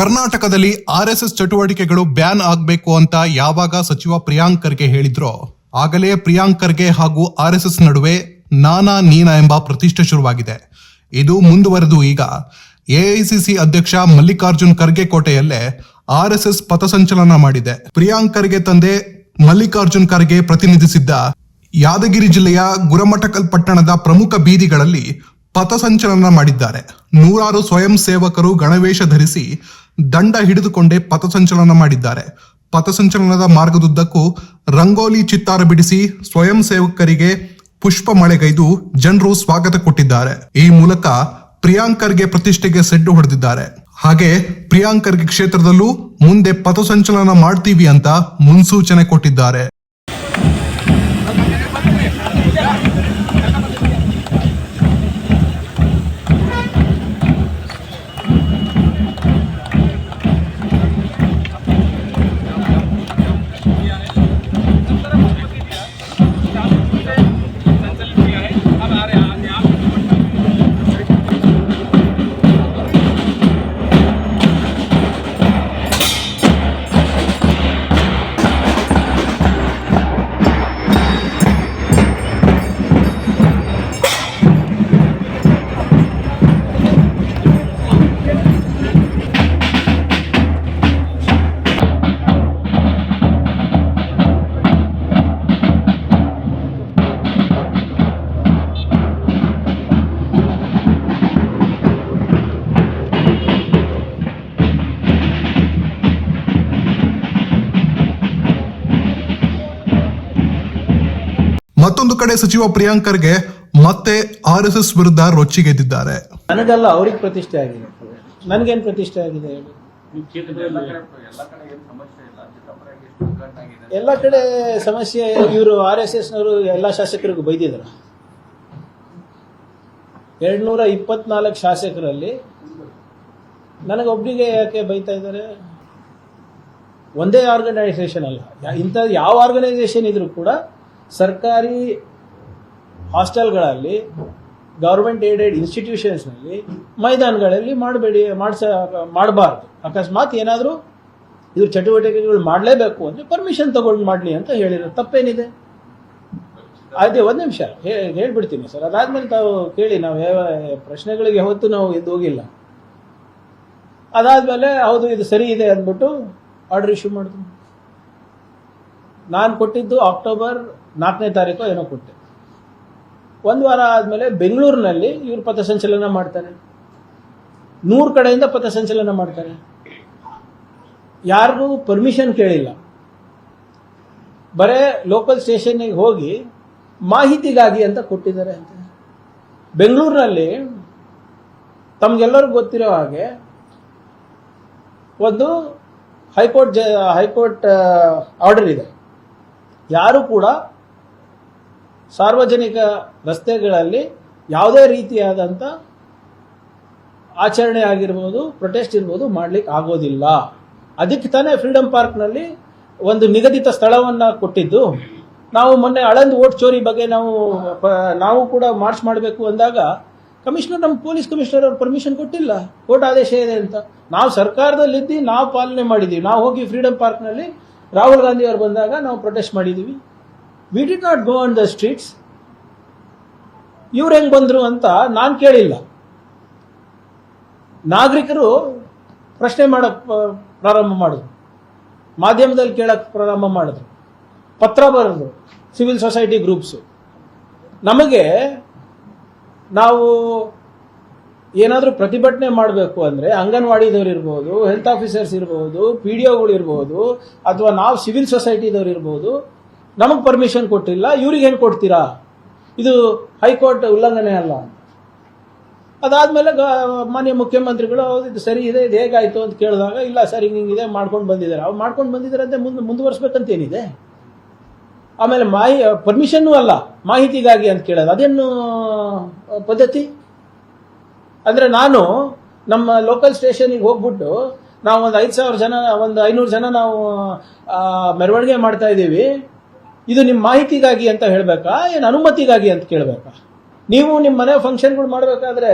ಕರ್ನಾಟಕದಲ್ಲಿ ಆರ್ಎಸ್ಎಸ್ ಚಟುವಟಿಕೆಗಳು ಬ್ಯಾನ್ ಆಗಬೇಕು ಅಂತ ಯಾವಾಗ ಸಚಿವ ಪ್ರಿಯಾಂಕ್ ಖರ್ಗೆ ಹೇಳಿದ್ರೋ, ಆಗಲೇ ಪ್ರಿಯಾಂಕ್ ಖರ್ಗೆ ಹಾಗೂ ಎಸ್ ನಡುವೆ ನಾನಾ ನೀನಾ ಎಂಬ ಪ್ರತಿಷ್ಠೆ ಶುರುವಾಗಿದೆ. ಇದು ಮುಂದುವರೆದು ಈಗ. ಎಐಸಿಸಿ ಅಧ್ಯಕ್ಷ ಮಲ್ಲಿಕಾರ್ಜುನ್ ಖರ್ಗೆ ಕೋಟೆಯಲ್ಲೇ ಆರ್ ಎಸ್ ಪಥಸಂಚಲನ ಮಾಡಿದೆ. ಪ್ರಿಯಾಂಕ್ ಖರ್ಗೆ ತಂದೆ ಮಲ್ಲಿಕಾರ್ಜುನ್ ಖರ್ಗೆ ಪ್ರತಿನಿಧಿಸಿದ್ದ ಯಾದಗಿರಿ ಜಿಲ್ಲೆಯ ಗುರಮಠಕಲ್ ಪಟ್ಟಣದ ಪ್ರಮುಖ ಬೀದಿಗಳಲ್ಲಿ ಪಥಸಂಚಲನ ಮಾಡಿದ್ದಾರೆ. ನೂರಾರು ಸ್ವಯಂ ಸೇವಕರು ಗಣವೇಶ ಧರಿಸಿ ದಂಡ ಹಿಡಿದುಕೊಂಡೇ ಪಥಸಂಚಲನ ಮಾಡಿದ್ದಾರೆ. ಪಥಸಂಚಲನದ ಮಾರ್ಗದುದ್ದಕ್ಕೂ ರಂಗೋಲಿ ಚಿತ್ತಾರ ಬಿಡಿಸಿ ಸ್ವಯಂ ಸೇವಕರಿಗೆ ಪುಷ್ಪ ಮಳೆಗೈದು ಜನರು ಸ್ವಾಗತ ಕೊಟ್ಟಿದ್ದಾರೆ. ಈ ಮೂಲಕ ಪ್ರಿಯಾಂಕರ್ಗೆ ಪ್ರತಿಷ್ಠೆಗೆ ಸೆಡ್ಡು ಹೊಡೆದಿದ್ದಾರೆ. ಹಾಗೆ ಪ್ರಿಯಾಂಕರ್ಗೆ ಕ್ಷೇತ್ರದಲ್ಲೂ ಮುಂದೆ ಪಥಸಂಚಲನ ಮಾಡ್ತೀವಿ ಅಂತ ಮುನ್ಸೂಚನೆ ಕೊಟ್ಟಿದ್ದಾರೆ. ಕಡೆ ಸಚಿವ ಪ್ರಿಯಾಂಕರ್ಗೆ ಮತ್ತೆ ಆರ್ ಎಸ್ ಎಸ್ ವಿರುದ್ಧ ರೊಚ್ಚಿಗೆದ್ದಿದ್ದಾರೆ. ನನಗಲ್ಲ ಅವ್ರಿಗೆ ಪ್ರತಿಷ್ಠೆ ಆಗಿದೆ. ನನಗೇನು ಪ್ರತಿಷ್ಠೆ ಆಗಿದೆ ಎಲ್ಲ ಕಡೆ ಸಮಸ್ಯೆ ಇವರು ಆರ್ ಎಸ್ ಎಸ್ ನವರು ಎಲ್ಲ ಶಾಸಕರಿಗೂ ಬೈದಿದ್ರು. ಎರಡ್ ನೂರ ಇಪ್ಪತ್ನಾಲ್ಕು ಶಾಸಕರಲ್ಲಿ ನನಗೊಬ್ಬರಿಗೆ ಯಾಕೆ ಬೈತಾ ಇದ್ದಾರೆ? ಒಂದೇ ಆರ್ಗನೈಸೇಷನ್ ಅಲ್ಲ. ಇಂಥ ಯಾವ ಆರ್ಗನೈಸೇಷನ್ ಇದ್ರೂ ಕೂಡ ಸರ್ಕಾರಿ ಹಾಸ್ಟೆಲ್ಗಳಲ್ಲಿ ಗೌರ್ಮೆಂಟ್ ಏಡೆಡ್ ಇನ್ಸ್ಟಿಟ್ಯೂಷನ್ಸ್ನಲ್ಲಿ ಮೈದಾನಗಳಲ್ಲಿ ಮಾಡಬೇಡಿ, ಮಾಡಿಸ, ಮಾಡಬಾರ್ದು. ಅಕಸ್ಮಾತ್ ಏನಾದರೂ ಇದು ಚಟುವಟಿಕೆಗಳು ಮಾಡಲೇಬೇಕು ಅಂದರೆ ಪರ್ಮಿಷನ್ ತಗೊಂಡು ಮಾಡಲಿ ಅಂತ ಹೇಳಿರೋ ತಪ್ಪೇನಿದೆ. ಅದೇ ಒಂದು ನಿಮಿಷ. ಹೇಳ್ಬಿಡ್ತೀನಿ ಸರ್. ಅದಾದ್ಮೇಲೆ ತಾವು ಕೇಳಿ, ನಾವು ಯಾವ ಪ್ರಶ್ನೆಗಳಿಗೆ ಯಾವತ್ತೂ ನಾವು ಇದು ಹೋಗಿಲ್ಲ. ಅದಾದ್ಮೇಲೆ, ಹೌದು, ಇದು ಸರಿ ಇದೆ ಅಂದ್ಬಿಟ್ಟು ಆರ್ಡರ್ ಇಶ್ಯೂ ಮಾಡಿದ್ರು ನಾನು ಕೊಟ್ಟಿದ್ದು ಅಕ್ಟೋಬರ್ ನಾಲ್ಕನೇ ತಾರೀಕು ಏನೋ ಕೊಟ್ಟೆ. ಒಂದು ವಾರ ಆದಮೇಲೆ ಬೆಂಗಳೂರಿನಲ್ಲಿ ಇವರು ಪಥಸಂಚಲನ ಮಾಡ್ತಾರೆ. ನೂರು ಕಡೆಯಿಂದ ಪಥಸಂಚಲನ ಮಾಡ್ತಾರೆ. ಯಾರಿಗೂ ಪರ್ಮಿಷನ್ ಕೇಳಿಲ್ಲ. ಬರೇ ಲೋಕಲ್ ಸ್ಟೇಷನ್ಗೆ ಹೋಗಿ ಮಾಹಿತಿಗಾಗಿ ಅಂತ ಕೊಟ್ಟಿದ್ದಾರೆ ಅಂತ. ಬೆಂಗಳೂರಿನಲ್ಲಿ ತಮ್ಗೆಲ್ಲರಿಗೂ ಗೊತ್ತಿರೋ ಹಾಗೆ ಒಂದು ಹೈಕೋರ್ಟ್ ಹೈಕೋರ್ಟ್ ಆರ್ಡರ್ ಇದೆ. ಯಾರು ಕೂಡ ಸಾರ್ವಜನಿಕ ರಸ್ತೆಗಳಲ್ಲಿ ಯಾವುದೇ ರೀತಿಯಾದಂಥ ಆಚರಣೆ ಆಗಿರ್ಬೋದು ಪ್ರೊಟೆಸ್ಟ್ ಇರ್ಬೋದು ಮಾಡ್ಲಿಕ್ಕೆ ಆಗೋದಿಲ್ಲ. ಅದಕ್ಕೆ ತಾನೇ ಫ್ರೀಡಂ ಪಾರ್ಕ್ನಲ್ಲಿ ಒಂದು ನಿಗದಿತ ಸ್ಥಳವನ್ನು ಕೊಟ್ಟಿದ್ದು. ನಾವು ಮೊನ್ನೆ ಅಳಂದು ಓಟ್ ಚೋರಿ ಬಗ್ಗೆ ನಾವು ನಾವು ಕೂಡ ಮಾರ್ಚ್ ಮಾಡಬೇಕು ಅಂದಾಗ ಕಮಿಷನರ್, ನಮ್ಮ ಪೊಲೀಸ್ ಕಮಿಷನರ್ ಅವ್ರು ಪರ್ಮಿಷನ್ ಕೊಟ್ಟಿಲ್ಲ. ಕೋರ್ಟ್ ಆದೇಶ ಇದೆ ಅಂತ. ನಾವು ಸರ್ಕಾರದಲ್ಲಿದ್ದು ನಾವು ಪಾಲನೆ ಮಾಡಿದ್ದೀವಿ. ನಾವು ಹೋಗಿ ಫ್ರೀಡಂ ಪಾರ್ಕ್ನಲ್ಲಿ ರಾಹುಲ್ ಗಾಂಧಿ ಅವರು ಬಂದಾಗ ನಾವು ಪ್ರೊಟೆಸ್ಟ್ ಮಾಡಿದ್ದೀವಿ. We did not go on the streets ಇವ್ರು ಹೆಂಗ್ ಬಂದರು ಅಂತ ನಾನು ಕೇಳಿಲ್ಲ. ನಾಗರಿಕರು ಪ್ರಶ್ನೆ ಮಾಡಕ್ ಪ್ರಾರಂಭ ಮಾಡಿದ್ರು. ಮಾಧ್ಯಮದಲ್ಲಿ ಕೇಳಕ್ ಪ್ರಾರಂಭ ಮಾಡಿದ್ರು. ಪತ್ರ ಬರೋದು ಸಿವಿಲ್ ಸೊಸೈಟಿ ಗ್ರೂಪ್ಸು ನಮಗೆ ನಾವು ಏನಾದರೂ ಪ್ರತಿಭಟನೆ ಮಾಡಬೇಕು ಅಂದರೆ ಅಂಗನವಾಡಿದವ್ರು ಇರ್ಬೋದು ಹೆಲ್ತ್ ಆಫೀಸರ್ಸ್ ಇರ್ಬೋದು ಪಿ ಡಿ ಒಗಳು ಇರ್ಬೋದು, ಅಥವಾ ನಾವು ಸಿವಿಲ್ ಸೊಸೈಟಿದವ್ರು ಇರ್ಬೋದು ನಮಗೆ ಪರ್ಮಿಷನ್ ಕೊಟ್ಟಿಲ್ಲ, ಇವ್ರಿಗೆ ಹೆಂಗೆ ಕೊಡ್ತೀರಾ? ಇದು ಹೈಕೋರ್ಟ್ ಉಲ್ಲಂಘನೆ ಅಲ್ಲ ಅದಾದಮೇಲೆ ಮಾನ್ಯ ಮುಖ್ಯಮಂತ್ರಿಗಳು ಇದು ಸರಿ ಇದೆ, ಇದು ಹೇಗಾಯಿತು ಅಂತ ಕೇಳಿದಾಗ, ಇಲ್ಲ ಸರಿ, ಹಿಂಗೆ ಇದೆ, ಮಾಡ್ಕೊಂಡು ಬಂದಿದ್ದಾರೆ. ಅವ್ರು ಮಾಡ್ಕೊಂಡು ಬಂದಿದ್ದಾರೆ ಅಂತ ಮುಂದೆ ಮುಂದುವರ್ಸ್ಬೇಕಂತೇನಿದೆ? ಆಮೇಲೆ ಮಾಹಿ ಪರ್ಮಿಷನ್ನೂ ಅಲ್ಲ, ಮಾಹಿತಿಗಾಗಿ ಅಂತ ಕೇಳೋದು. ಅದೇನು ಪದ್ಧತಿ? ಅಂದರೆ ನಾನು ನಮ್ಮ ಲೋಕಲ್ ಸ್ಟೇಷನಿಗೆ ಹೋಗ್ಬಿಟ್ಟು ನಾವು ಒಂದು ಐದು ಸಾವಿರ ಜನ, ಒಂದು ಐನೂರು ಜನ ನಾವು ಮೆರವಣಿಗೆ ಮಾಡ್ತಾ ಇದ್ದೀವಿ. ಇದು ನಿಮ್ಮ ಮಾಹಿತಿಗಾಗಿ ಅಂತ ಹೇಳಬೇಕಾ? ಏನು ಅನುಮತಿಗಾಗಿ ಅಂತ ಕೇಳಬೇಕಾ? ನೀವು ನಿಮ್ಮ ಮನೆ ಫಂಕ್ಷನ್ಗಳು ಮಾಡಬೇಕಾದ್ರೆ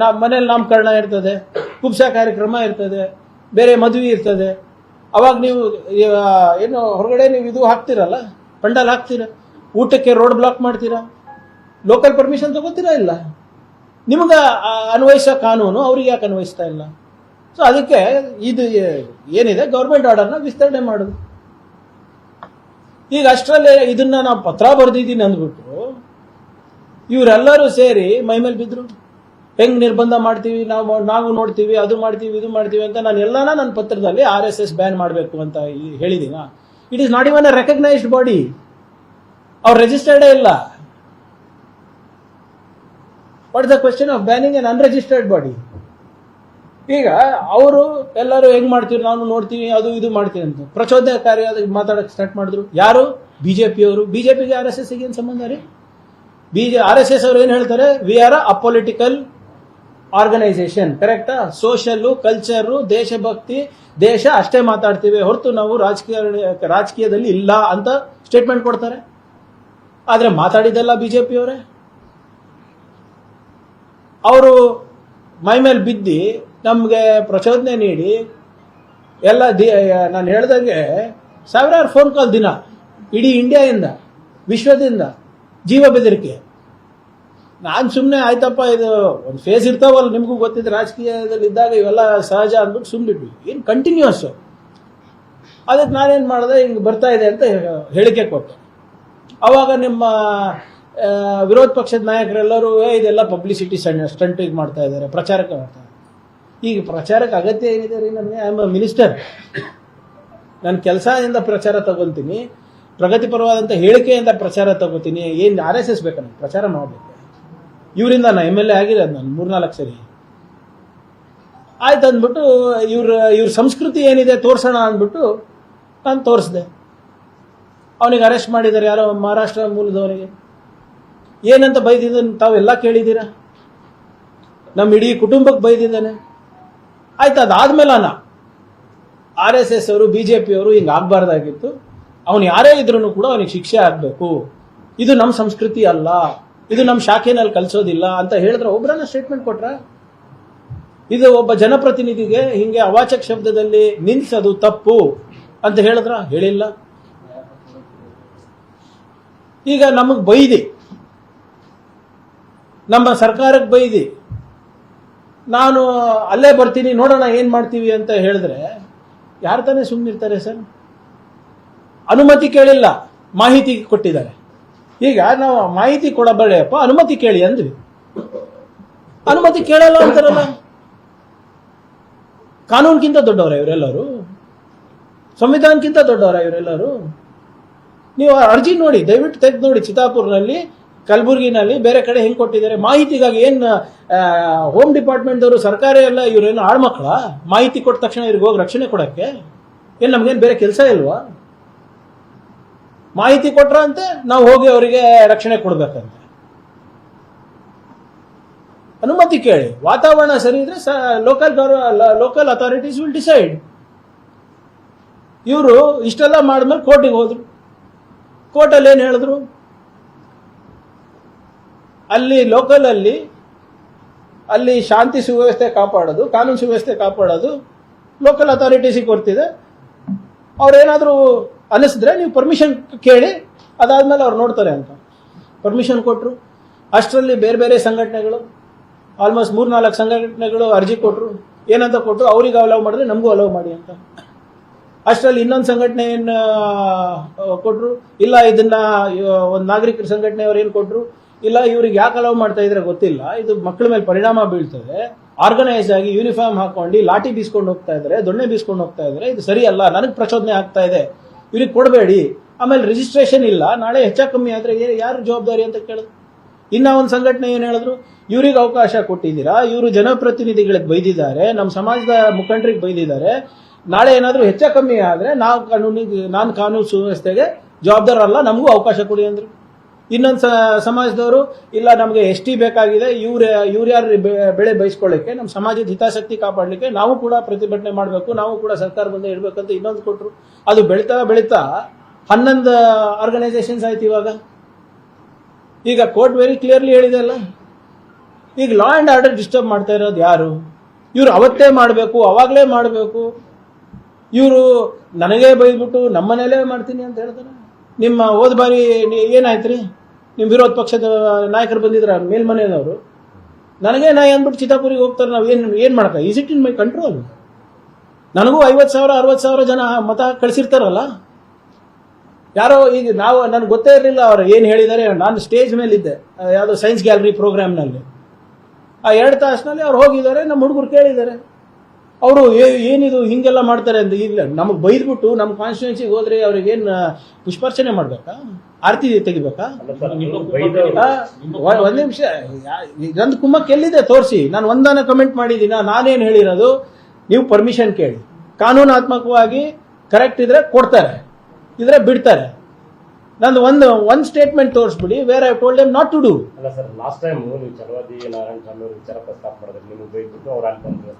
ನಮ್ಮ ಮನೇಲಿ ನಾಮಕರಣ ಇರ್ತದೆ, ಕುಬ್ಸ ಕಾರ್ಯಕ್ರಮ ಇರ್ತದೆ, ಬೇರೆ ಮದುವೆ ಇರ್ತದೆ. ಅವಾಗ ನೀವು ಏನು, ಹೊರಗಡೆ ನೀವು ಇದು ಹಾಕ್ತಿರಲ್ಲ? ಪಂಡಲ್ ಹಾಕ್ತೀರ? ಊಟಕ್ಕೆ ರೋಡ್ ಬ್ಲಾಕ್ ಮಾಡ್ತೀರಾ? ಲೋಕಲ್ ಪರ್ಮಿಷನ್ ತಗೋತೀರಾ ಇಲ್ಲ? ನಿಮ್ಗೆ ಅನ್ವಯಿಸೋ ಕಾನೂನು ಅವ್ರಿಗೆ ಯಾಕೆ ಅನ್ವಯಿಸ್ತಾ ಇಲ್ಲ? ಸೊ ಅದಕ್ಕೆ ಇದು, ಏನಿದೆ? ಗೌರ್ಮೆಂಟ್ ಆರ್ಡರ್ನ ವಿಸ್ತರಣೆ ಮಾಡೋದು. ಈಗ ಅಷ್ಟರಲ್ಲೇ ಇದನ್ನ ನಾವು ಪತ್ರ ಬರೆದಿದ್ದೀನಿ ಅಂದ್ಬಿಟ್ಟು ಇವರೆಲ್ಲರೂ ಸೇರಿ ಮೈಮೇಲೆ ಬಿದ್ರು. ಹೆಂಗ್ ನಿರ್ಬಂಧ ಮಾಡ್ತೀವಿ? ನಾವು ನಾವು ನೋಡ್ತೀವಿ, ಅದು ಮಾಡ್ತೀವಿ, ಇದು ಮಾಡ್ತೀವಿ ಅಂತ ನಾನು ಎಲ್ಲಾನ ನನ್ನ ಪತ್ರದಲ್ಲಿ ಆರ್ ಎಸ್ ಎಸ್ ಬ್ಯಾನ್ ಮಾಡಬೇಕು ಅಂತ ಹೇಳಿದೀನ? It is not even a recognised body ಅವ್ರು ರಿಜಿಸ್ಟರ್ಡೇ ಇಲ್ಲ. What the question of banning an unregistered body ಈಗ ಅವರು ಎಲ್ಲರೂ ಹೆಂಗ್ ಮಾಡ್ತೀವಿ, ನಾನು ನೋಡ್ತೀನಿ ಅದು ಇದು ಮಾಡ್ತೀನಿ ಅಂತ. ಪ್ರಚೋದನಕಾರಿ ಮಾತಾಡಕ್ ಸ್ಟಾರ್ಟ್ ಮಾಡಿದ್ರು. ಯಾರು? ಬಿಜೆಪಿ ಅವರು ಬಿಜೆಪಿಗೆ ಆರ್ ಎಸ್ ಎಸ್ ಏನ್ ಸಂಬಂಧ ರೀ? ಬಿಜೆ ಆರ್ ಎಸ್ ಎಸ್ ಅವರು ಏನ್ ಹೇಳ್ತಾರೆ? We are a political organisation ಕರೆಕ್ಟಾ ಸೋಷಲ್ ಕಲ್ಚರ್ ದೇಶಭಕ್ತಿ, ದೇಶ ಅಷ್ಟೇ ಮಾತಾಡ್ತೀವಿ. ಹೊರತು ನಾವು ರಾಜಕೀಯ ರಾಜಕೀಯದಲ್ಲಿ ಇಲ್ಲ ಅಂತ ಸ್ಟೇಟ್ಮೆಂಟ್ ಕೊಡ್ತಾರೆ. ಆದ್ರೆ ಮಾತಾಡಿದ್ದಲ್ಲ ಬಿಜೆಪಿ ಅವರೇ ಅವರು ಮೈ ಮೇಲೆ ಬಿದ್ದಿ ನಮಗೆ ಪ್ರಚೋದನೆ ನೀಡಿ ಎಲ್ಲ ದಿ ನಾನು ಹೇಳ್ದಂಗೆ ಸಾವಿರಾರು ಫೋನ್ ಕಾಲ್ ದಿನ ಇಡೀ ಇಂಡಿಯಾದಿಂದ ವಿಶ್ವದಿಂದ ಜೀವ ಬೆದರಿಕೆ. ನಾನು ಸುಮ್ಮನೆ ಆಯ್ತಪ್ಪ ಇದು ಒಂದು ಫೇಸ್ ಇರ್ತಾವಲ್ಲ ನಿಮಗೂ ಗೊತ್ತಿದೆ ರಾಜಕೀಯದಲ್ಲಿ ಇದ್ದಾಗ ಇವೆಲ್ಲ ಸಹಜ ಅಂದ್ಬಿಟ್ಟು ಸುಮ್ಮನಿಟ್ವಿ ಏನು ಕಂಟಿನ್ಯೂಸ್ ಅದಕ್ಕೆ ನಾನೇನು ಮಾಡಿದೆ ಹಿಂಗೆ ಬರ್ತಾ ಇದೆ ಅಂತ ಹೇಳಿಕೆ ಕೊಟ್ಟೆ. ಅವಾಗ ನಿಮ್ಮ ವಿರೋಧ ಪಕ್ಷದ ನಾಯಕರೆಲ್ಲರೂ "ಏ, ಇದೆಲ್ಲ ಪಬ್ಲಿಸಿಟಿ ಸ್ಟಂಟ್ ಈಗ ಮಾಡ್ತಾ ಇದ್ದಾರೆ ಪ್ರಚಾರಕ್ಕೆ ಮಾಡ್ತಾ ಇದ್ದಾರೆ ಈಗ ಪ್ರಚಾರಕ್ಕೆ ಅಗತ್ಯ ಏನಿದೆ ರೀ ನನಗೆ? ಐ ಆಮ್ ಅ ಮಿನಿಸ್ಟರ್ ನಾನು ಕೆಲಸದಿಂದ ಪ್ರಚಾರ ತಗೊಂತೀನಿ ಪ್ರಗತಿಪರವಾದಂಥ ಹೇಳಿಕೆಯಿಂದ ಪ್ರಚಾರ ತಗೋತೀನಿ ಏನು ಆರ್ ಎಸ್ ಎಸ್ ಬೇಕು ನನಗೆ? ಪ್ರಚಾರ ಮಾಡಬೇಕು. ಇವರಿಂದ ನಾನು ಎಂ ಎಲ್ ಎ ಆಗಿರೋದು, ನಾನು ಮೂರ್ನಾಲ್ಕು ಸರಿ. ಆಯ್ತು ಅಂದ್ಬಿಟ್ಟು ಇವ್ರ ಇವ್ರ ಸಂಸ್ಕೃತಿ ಏನಿದೆ ತೋರ್ಸೋಣ ಅಂದ್ಬಿಟ್ಟು ನಾನು ತೋರಿಸ್ದೆ. ಅವನಿಗೆ ಅರೆಸ್ಟ್ ಮಾಡಿದ್ದಾರೆ ಯಾರೋ ಮಹಾರಾಷ್ಟ್ರ ಮೂಲದವನಿಗೆ ಏನಂತ ಬೈದಿದ್ದಾನೆ ತಾವೆಲ್ಲ ಕೇಳಿದ್ದೀರಾ? ನಮ್ಮ ಇಡೀ ಕುಟುಂಬಕ್ಕೆ ಬೈದಿದ್ದಾನೆ. ಆಯ್ತು ಅದಾದ್ಮೇಲೆ ನಾ ಆರ್ ಎಸ್ ಎಸ್ ಅವರು ಬಿಜೆಪಿ ಅವರು ಹಿಂಗೆ ಆಗ್ಬಾರ್ದಾಗಿತ್ತು. ಅವನು ಯಾರೇ ಇದ್ರೂ ಕೂಡ ಅವನಿಗೆ ಶಿಕ್ಷೆ ಆಗಬೇಕು. ಇದು ನಮ್ಮ ಸಂಸ್ಕೃತಿ ಅಲ್ಲ. ಇದು ನಮ್ಮ ಶಾಖೆನಲ್ಲಿ ಕಲಿಸೋದಿಲ್ಲ ಅಂತ ಹೇಳಿದ್ರೆ ಒಬ್ಬರನ್ನ ಸ್ಟೇಟ್ಮೆಂಟ್ ಕೊಟ್ರ? ಇದು ಒಬ್ಬ ಜನಪ್ರತಿನಿಧಿಗೆ ಹಿಂಗೆ ಅವಾಚಕ ಶಬ್ದದಲ್ಲಿ ನಿಲ್ಸೋದು ತಪ್ಪು ಅಂತ ಹೇಳಿದ್ರ? ಹೇಳಿಲ್ಲ. ಈಗ ನಮಗೆ ಬೈದಿ. ನಮ್ಮ ಸರ್ಕಾರಕ್ಕೆ ಬೈದಿ. ನಾನು ಅಲ್ಲೇ ಬರ್ತೀನಿ, ನೋಡೋಣ ಏನ್ ಮಾಡ್ತೀವಿ ಅಂತ ಹೇಳಿದ್ರೆ, ಯಾರು ತಾನೇ ಸುಮ್ಮನಿರ್ತಾರೆ ಸರ್? ಅನುಮತಿ ಕೇಳಿಲ್ಲ, ಮಾಹಿತಿ ಕೊಟ್ಟಿದ್ದಾರೆ. ಈಗ ನಾವು ಮಾಹಿತಿ ಕೊಡಬೇಡಪ್ಪ ಅನುಮತಿ ಕೇಳಿ ಅಂದ್ವಿ. ಅನುಮತಿ ಕೇಳಲ್ಲ ಅಂತಾರಲ್ಲ? ಕಾನೂನ್ಗಿಂತ ದೊಡ್ಡವರ ಇವರೆಲ್ಲರೂ? ಸಂವಿಧಾನಕ್ಕಿಂತ ದೊಡ್ಡವರ ಇವರೆಲ್ಲರೂ? ನೀವು ಅರ್ಜಿ ನೋಡಿ, ದಯವಿಟ್ಟು ತೆಗೆದು ನೋಡಿ ಚಿತ್ತಾಪುರ್ನಲ್ಲಿ ಕಲಬುರಗಿನಲ್ಲಿ ಬೇರೆ ಕಡೆ ಹೆಂಗ್ ಕೊಟ್ಟಿದ್ದಾರೆ? ಮಾಹಿತಿಗಾಗಿ ಏನು ಹೋಮ್ ಡಿಪಾರ್ಟ್ಮೆಂಟ್ದವರು ಸರ್ಕಾರ ಎಲ್ಲ ಇವರೇನು ಆಳ್ಮಕ್ಳ ಮಾಹಿತಿ ಕೊಟ್ಟ ತಕ್ಷಣ ಇವ್ರಿಗೆ ಹೋಗಿ ರಕ್ಷಣೆ ಕೊಡಕ್ಕೆ? ಏನ್ ನಮಗೇನು ಬೇರೆ ಕೆಲಸ ಇಲ್ವಾ? ಮಾಹಿತಿ ಕೊಟ್ರಂತೆ ನಾವು ಹೋಗಿ ಅವರಿಗೆ ರಕ್ಷಣೆ ಕೊಡಬೇಕಂತೆ. ಅನುಮತಿ ಕೇಳಿ. ವಾತಾವರಣ ಸರಿ ಇದ್ರೆ local local authorities will decide ಇವರು ಇಷ್ಟೆಲ್ಲ ಮಾಡಿದ್ಮೇಲೆ ಕೋರ್ಟಿಗೆ ಹೋದ್ರು. ಕೋರ್ಟಲ್ಲಿ ಏನು ಹೇಳಿದ್ರು? ಅಲ್ಲಿ ಲೋಕಲ್ ಅಲ್ಲಿ ಶಾಂತಿ ಸುವ್ಯವಸ್ಥೆ ಕಾಪಾಡೋದು, ಕಾನೂನು ಸುವ್ಯವಸ್ಥೆ ಕಾಪಾಡೋದು ಲೋಕಲ್ ಅಥಾರಿಟೀಸಿಗೆ ಕೊಡ್ತಿದೆ. ಅವ್ರೇನಾದರೂ ಅನಿಸಿದ್ರೆ ನೀವು ಪರ್ಮಿಷನ್ ಕೇಳಿ, ಅದಾದ್ಮೇಲೆ ಅವ್ರು ನೋಡ್ತಾರೆ ಅಂತ. ಪರ್ಮಿಷನ್ ಕೊಟ್ಟರು ಅಷ್ಟರಲ್ಲಿ ಬೇರೆ ಬೇರೆ ಸಂಘಟನೆಗಳು ಆಲ್ಮೋಸ್ಟ್ ಮೂರ್ನಾಲ್ಕು ಸಂಘಟನೆಗಳು ಅರ್ಜಿ ಕೊಟ್ಟರು ಏನಂತ ಕೊಟ್ಟರು ಅವ್ರಿಗೆ ಅಲೌ ಮಾಡಿದ್ರೆ ನಮಗೂ ಅಲೌ ಮಾಡಿ ಅಂತ. ಅಷ್ಟರಲ್ಲಿ ಇನ್ನೊಂದು ಸಂಘಟನೆ ಏನು ಕೊಟ್ಟರು ಇಲ್ಲ, ಇದನ್ನ ಒಂದು ನಾಗರಿಕರ ಸಂಘಟನೆಯವ್ರು ಏನು ಕೊಟ್ಟರು ಇಲ್ಲ, ಇವ್ರಿಗೆ ಯಾಕೆ ಅಲೌ ಮಾಡ್ತಾ ಇದ್ರೆ ಗೊತ್ತಿಲ್ಲ. ಇದು ಮಕ್ಕಳ ಮೇಲೆ ಪರಿಣಾಮ ಬೀಳ್ತದೆ. ಆರ್ಗನೈಸ್ ಆಗಿ ಯೂನಿಫಾರ್ಮ್ ಹಾಕೊಂಡು, ಲಾಠಿ ಬೀಸ್ಕೊಂಡು ಹೋಗ್ತಾ ಇದ್ರೆ, ದೊಣ್ಣೆ ಬೀಸ್ಕೊಂಡು ಹೋಗ್ತಾ ಇದ್ರೆ ಇದು ಸರಿ ಅಲ್ಲ, ನನಗೆ ಪ್ರಚೋದನೆ ಆಗ್ತಾ ಇದೆ. ಇವ್ರಿಗೆ ಕೊಡಬೇಡಿ. ಆಮೇಲೆ ರಿಜಿಸ್ಟ್ರೇಷನ್ ಇಲ್ಲ, ನಾಳೆ ಹೆಚ್ಚ ಕಮ್ಮಿ ಆದ್ರೆ ಯಾರು ಜವಾಬ್ದಾರಿ ಅಂತ ಕೇಳಿದ್ರು ಇನ್ನ ಒಂದು ಸಂಘಟನೆ ಏನ್ ಹೇಳಿದ್ರು? ಇವ್ರಿಗೆ ಅವಕಾಶ ಕೊಟ್ಟಿದ್ದೀರಾ? ಇವರು ಜನಪ್ರತಿನಿಧಿಗಳಿಗೆ ಬೈದಿದ್ದಾರೆ ನಮ್ಮ ಸಮಾಜದ ಮುಖಂಡರಿಗೆ ಬೈದಿದ್ದಾರೆ. ನಾಳೆ ಏನಾದರೂ ಹೆಚ್ಚ ಕಮ್ಮಿ ಆದ್ರೆ ನಾವು ಕಾನೂನಿಗೆ, ನಾನು ಕಾನೂನು ಸುವ್ಯವಸ್ಥೆಗೆ ಜವಾಬ್ದಾರ ಅಲ್ಲ ನಮಗೂ ಅವಕಾಶ ಕೊಡಿ ಅಂದ್ರು. ಇನ್ನೊಂದು ಸಮಾಜದವರು, ಇಲ್ಲ ನಮಗೆ ಎಸ್ ಟಿ ಬೇಕಾಗಿದೆ, ಇವ್ರ, ಇವ್ರು ಯಾರು ಬೆಳೆ ಬಯಸ್ಕೊಳ್ಳಿಕ್ಕೆ ನಮ್ಮ ಸಮಾಜದ ಹಿತಾಸಕ್ತಿ ಕಾಪಾಡಲಿಕ್ಕೆ ನಾವು ಕೂಡ ಪ್ರತಿಭಟನೆ ಮಾಡಬೇಕು, ನಾವು ಕೂಡ ಸರ್ಕಾರ ಬಂದು ಇಡಬೇಕಂತ ಇನ್ನೊಂದು ಕೊಟ್ರು. ಅದು ಬೆಳೀತಾ ಬೆಳೀತಾ ಹನ್ನೊಂದು ಆರ್ಗನೈಸೇಷನ್ಸ್ ಆಯ್ತು ಇವಾಗ. ಈಗ ಕೋರ್ಟ್ ವೆರಿ ಕ್ಲಿಯರ್ಲಿ ಹೇಳಿದೆ ಅಲ್ಲ. ಈಗ ಲಾ ಆ್ಯಂಡ್ ಆರ್ಡರ್ ಡಿಸ್ಟರ್ಬ್ ಮಾಡ್ತಾ ಇರೋದು ಯಾರು? ಇವ್ರು ಅವತ್ತೇ ಮಾಡಬೇಕು, ಅವಾಗಲೇ ಮಾಡಬೇಕು. ಇವರು ನನಗೇ ಬೈದ್ಬಿಟ್ಟು ನಮ್ಮನೇಲೇ ಮಾಡ್ತೀನಿ ಅಂತ ಹೇಳ್ತಾರೆ ನಿಮ್ಮ ಹೋದ ಬಾರಿ ಏನಾಯ್ತು ರೀ ನಿಮ್ಮ ವಿರೋಧ ಪಕ್ಷದ ನಾಯಕರು ಬಂದಿದ್ರ ಮೇಲ್ಮನೆಯವರು, ನನಗೆ ನಾ ಅಂದ್ಬಿಟ್ಟು ಚಿತ್ತಾಪುರಿಗೆ ಹೋಗ್ತಾರೆ, ನಾವು ಏನು ಏನು ಮಾಡಕ is it in my control ನನಗೂ ಐವತ್ತು ಸಾವಿರ, ಅರವತ್ತು ಸಾವಿರ ಜನ ಮತ ಕಳಿಸಿರ್ತಾರಲ್ಲ? ಯಾರೋ ಈಗ ನಾವು, ನನಗೆ ಗೊತ್ತೇ ಇರಲಿಲ್ಲ ಅವ್ರು ಏನು ಹೇಳಿದ್ದಾರೆ ನಾನು ಸ್ಟೇಜ್ ಮೇಲಿದ್ದೆ. ಯಾವುದೋ ಸೈನ್ಸ್ ಗ್ಯಾಲರಿ ಪ್ರೋಗ್ರಾಮ್ನಲ್ಲಿ ಆ ಎರಡು ತಾಸಿನಲ್ಲಿ ಅವ್ರು ಹೋಗಿದ್ದಾರೆ ನಮ್ಮ ಹುಡುಗರು ಕೇಳಿದ್ದಾರೆ. ಅವರು ಏನಿದು ಹಿಂಗೆಲ್ಲ ಮಾಡ್ತಾರೆ ಅಂತ ಇಲ್ಲ. ನಮಗೆ ಬೈದ್ಬಿಟ್ಟು ನಮ್ಮ ಕಾನ್ಸ್ಟಿಟ್ಯೂನ್ಸಿಗೆ ಹೋದ್ರೆ ಅವ್ರಿಗೆ ಏನು ಪುಷ್ಪಾರ್ಚನೆ ಮಾಡಬೇಕಾ? ಆರತಿ ತೆಗಿಬೇಕಾ? ಒಂದ್- ನಿಮಿಷ. ನಂದು ಕುಮ್ಮಕ್ಕೆ ಎಲ್ಲಿದೆ? ತೋರಿಸಿ. ನಾನು ಒಂದಾನ ಕಮೆಂಟ್ ಮಾಡಿದ್ದೀನಿ ನಾನೇನು ಹೇಳಿರೋದು? ನೀವು ಪರ್ಮಿಷನ್ ಕೇಳಿ. ಕಾನೂನಾತ್ಮಕವಾಗಿ ಕರೆಕ್ಟ್ ಇದ್ರೆ ಕೊಡ್ತಾರೆ. ಇದ್ರೆ ಬಿಡ್ತಾರೆ. ನಂದು ಒಂದು ಒಂದು statement ತೋರಿಸ್ಬಿಡಿ. Where I told them not to do ಅಲ್ಲ ಸರ್ ಲಾಸ್ಟ್ ಟೈಮ್ ನೀವು ಚಲವಾದಿ ನಾರಾಯಣ ಸ್ವಾಮಿ ಅವರು ವಿಚಾರ ಪ್ರಸ್ತಾಪ ಮಾಡಿದ್ರೆ ನಿಮಗೆ ಬೈದ್ಬಿಟ್ಟು ಅವ್ರು ಅಲ್ಲಿ ಬಂದ್ರು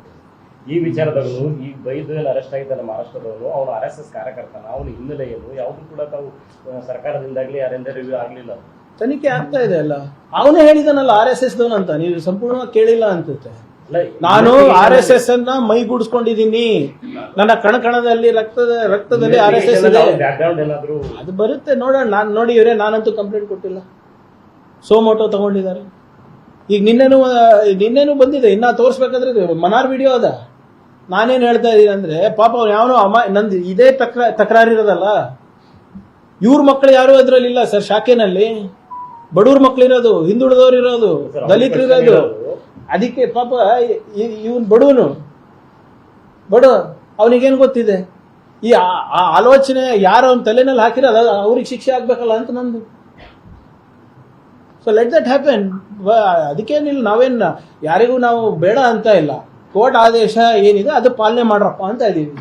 ಈ ವಿಚಾರದವರು ಈ ಬೈದು ಅರೆಸ್ಟ್ ಆಗಿದ್ದಾನೆ ಮಹಾರಾಷ್ಟ್ರದವನು ಅವನು ಆರ್ ಎಸ್ ಎಸ್ ಕಾರ್ಯಕರ್ತನ ಅವನ ಹಿನ್ನೆಲೆ ಏನು ಯಾವುದು ಕೂಡ ತಾವು ಸರ್ಕಾರದಿಂದಾಗ್ಲಿ ಯಾರಿಂದ ರಿವ್ಯೂ ಆಗ್ಲಿಲ್ಲ. ತನಿಖೆ ಆಗ್ತಾ ಇದೆ ಅಲ್ಲ? ಅವನು ಹೇಳಿದಾನಲ್ಲ ಆರ್ ಎಸ್ ಎಸ್ ಅಂತ. ನೀವು ಸಂಪೂರ್ಣವಾಗಿ ಕೇಳಿಲ್ಲ ಅಂತ ನಾನು ಆರ್ ಎಸ್ ಎಸ್ ಅನ್ನ ಮೈಗೂಡಿಸ್ಕೊಂಡಿದ್ದೀನಿ ನನ್ನ ಕಣಕಣದಲ್ಲಿ ರಕ್ತದ ರಕ್ತದಲ್ಲಿ ಆರ್ ಎಸ್ ಎಸ್ ಇದೆ. ಅದು ಬರುತ್ತೆ ನೋಡೋಣ. ನಾನು ನೋಡಿ ಇವ್ರೆ ನಾನಂತೂ ಕಂಪ್ಲೇಂಟ್ ಕೊಟ್ಟಿಲ್ಲ. ಸೋಮೋಟೋ ತಗೊಂಡಿದ್ದಾರೆ. ಈಗ ನಿನ್ನೆನು ನಿನ್ನೆನೂ ಬಂದಿದೆ. ಇನ್ನ ತೋರಿಸ್ಬೇಕಾದ್ರೆ ಮನಾರ್ ವಿಡಿಯೋ ಅದ. ನಾನೇನು ಹೇಳ್ತಾ ಇದ್ದೀನಿ ಅಂದ್ರೆ ಪಾಪ ಅವ್ನು ಯಾವನೋ ಅಮ್ಮ ನಂದು ಇದೇ ತಕ್ರ ತಕರಾರಿರೋದಲ್ಲ? ಇವ್ರ ಮಕ್ಕಳು ಯಾರು ಅದ್ರಲ್ಲಿ ಇಲ್ಲ ಸರ್ ಶಾಖೆನಲ್ಲಿ. ಬಡವ್ರ ಮಕ್ಳು ಇರೋದು ಹಿಂದುಳಿದವ್ರು ಇರೋದು ದಲಿತರು ಇರೋದು. ಅದಕ್ಕೆ ಪಾಪ ಇವನ್ ಬಡವನು. ಬಡ ಅವನಿಗೇನು ಗೊತ್ತಿದೆ? ಈ ಆ- ಆ ಆಲೋಚನೆ ಯಾರು ಅವನ ತಲೆನಲ್ಲಿ ಹಾಕಿರಲ್ಲ ಅವ್ರಿಗೆ ಶಿಕ್ಷೆ ಆಗ್ಬೇಕಲ್ಲ ಅಂತ ನಂದು. ಸೊ ಲೆಟ್ ದಟ್ ಹ್ಯಾಪನ್ ಅದಕ್ಕೇನಿಲ್ಲ ನಾವೇನು ಯಾರಿಗೂ ನಾವು ಬೇಡ ಅಂತ ಇಲ್ಲ. ಕೋರ್ಟ್ ಆದೇಶ ಏನಿದೆ ಅದು ಪಾಲನೆ ಮಾಡ್ರಪ್ಪ ಅಂತ ಇದೀವಿ